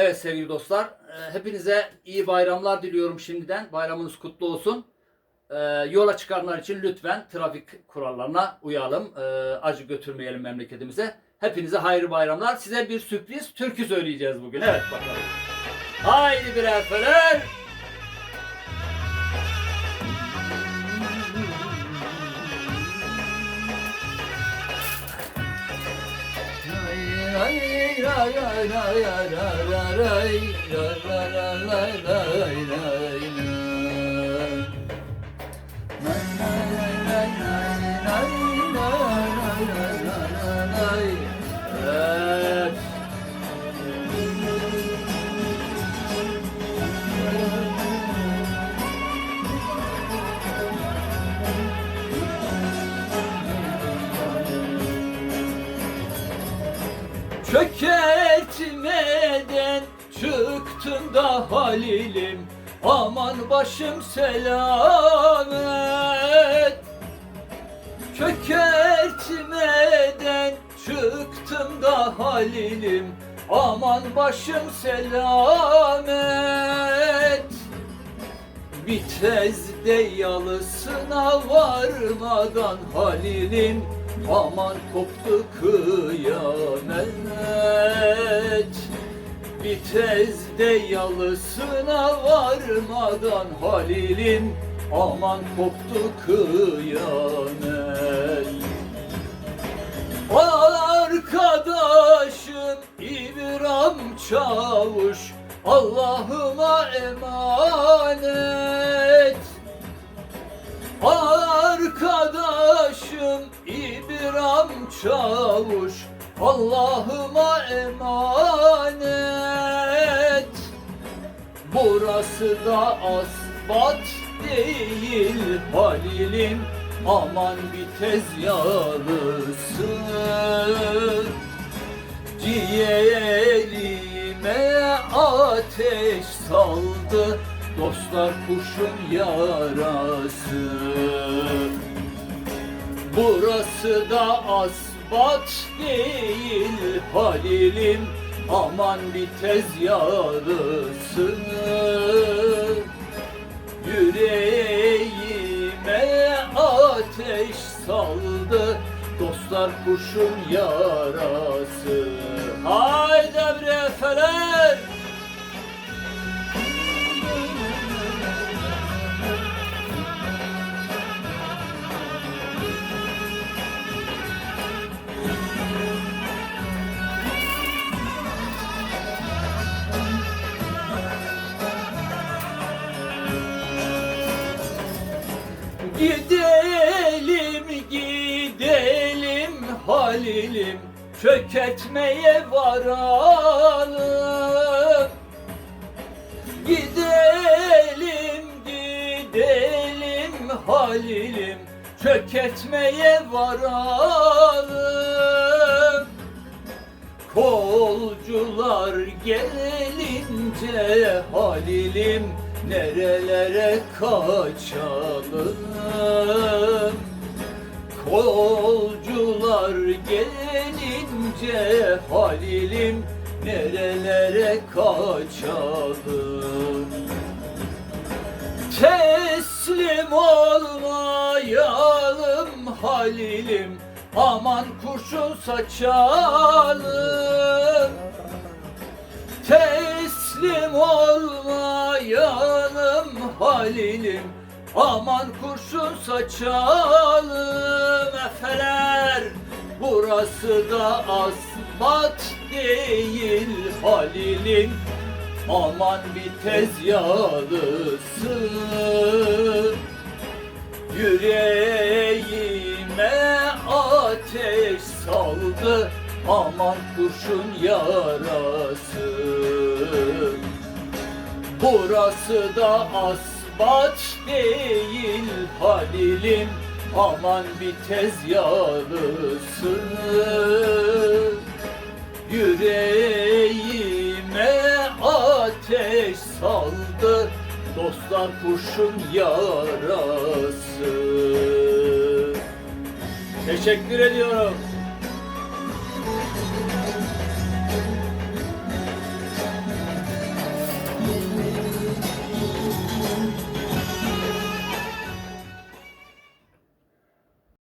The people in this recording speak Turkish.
Evet sevgili dostlar, e, hepinize iyi bayramlar diliyorum şimdiden. Bayramınız kutlu olsun. E, Yola çıkanlar için lütfen trafik kurallarına uyalım. E, Acı götürmeyelim memleketimize. Hepinize hayırlı bayramlar. Size bir sürpriz türkü söyleyeceğiz bugün. Evet bakalım. Haydi birer fener. Evet. Çökertmeden çıktın da Halil'im. Aman başım selamet. Çökertmeden çıktım da Halil'im. Aman başım selamet. Bitez de yalısına varmadan Halil'im. Aman koptu kıyamet Bitez de yalısına varmadan Halil'im Aman koptu kıyamet Arkadaşım İbrahim Çavuş Allah'ıma emanet. Arkadaşım İbrahim Çavuş Allah'ıma emanet Burası da asfalt değil Halil'im. Aman bir tez yalısı Ciğerime ateş saldı. Dostlar kuşun yarası. Burası da asbat değil Halil'im Aman bir tez yarısı Yüreğime ateş saldı. Dostlar kuşun yarası. Haydi bre Gidelim gidelim Halil'im Çökertmeye varalım. Gidelim gidelim Halil'im Çökertmeye varalım. Kolcular gelince Halil'im nerelere kaçalım? Kolcular gelince Halil'im nerelere kaçalım? Teslim olmayalım Halil'im Aman kurşun saçalım. Teslim olmayalım Halil'im Aman kurşun saçalım Efeler. Burası da asfalt değil Halil'im Aman bir tez yalısı. Yüreğime ateş saldı Aman kurşun yarası Burası da asbat değil Halil'im. Aman bir tez yalısı Yüreğime ateş saldı Dostlar kurşun yarası. Teşekkür ediyorum.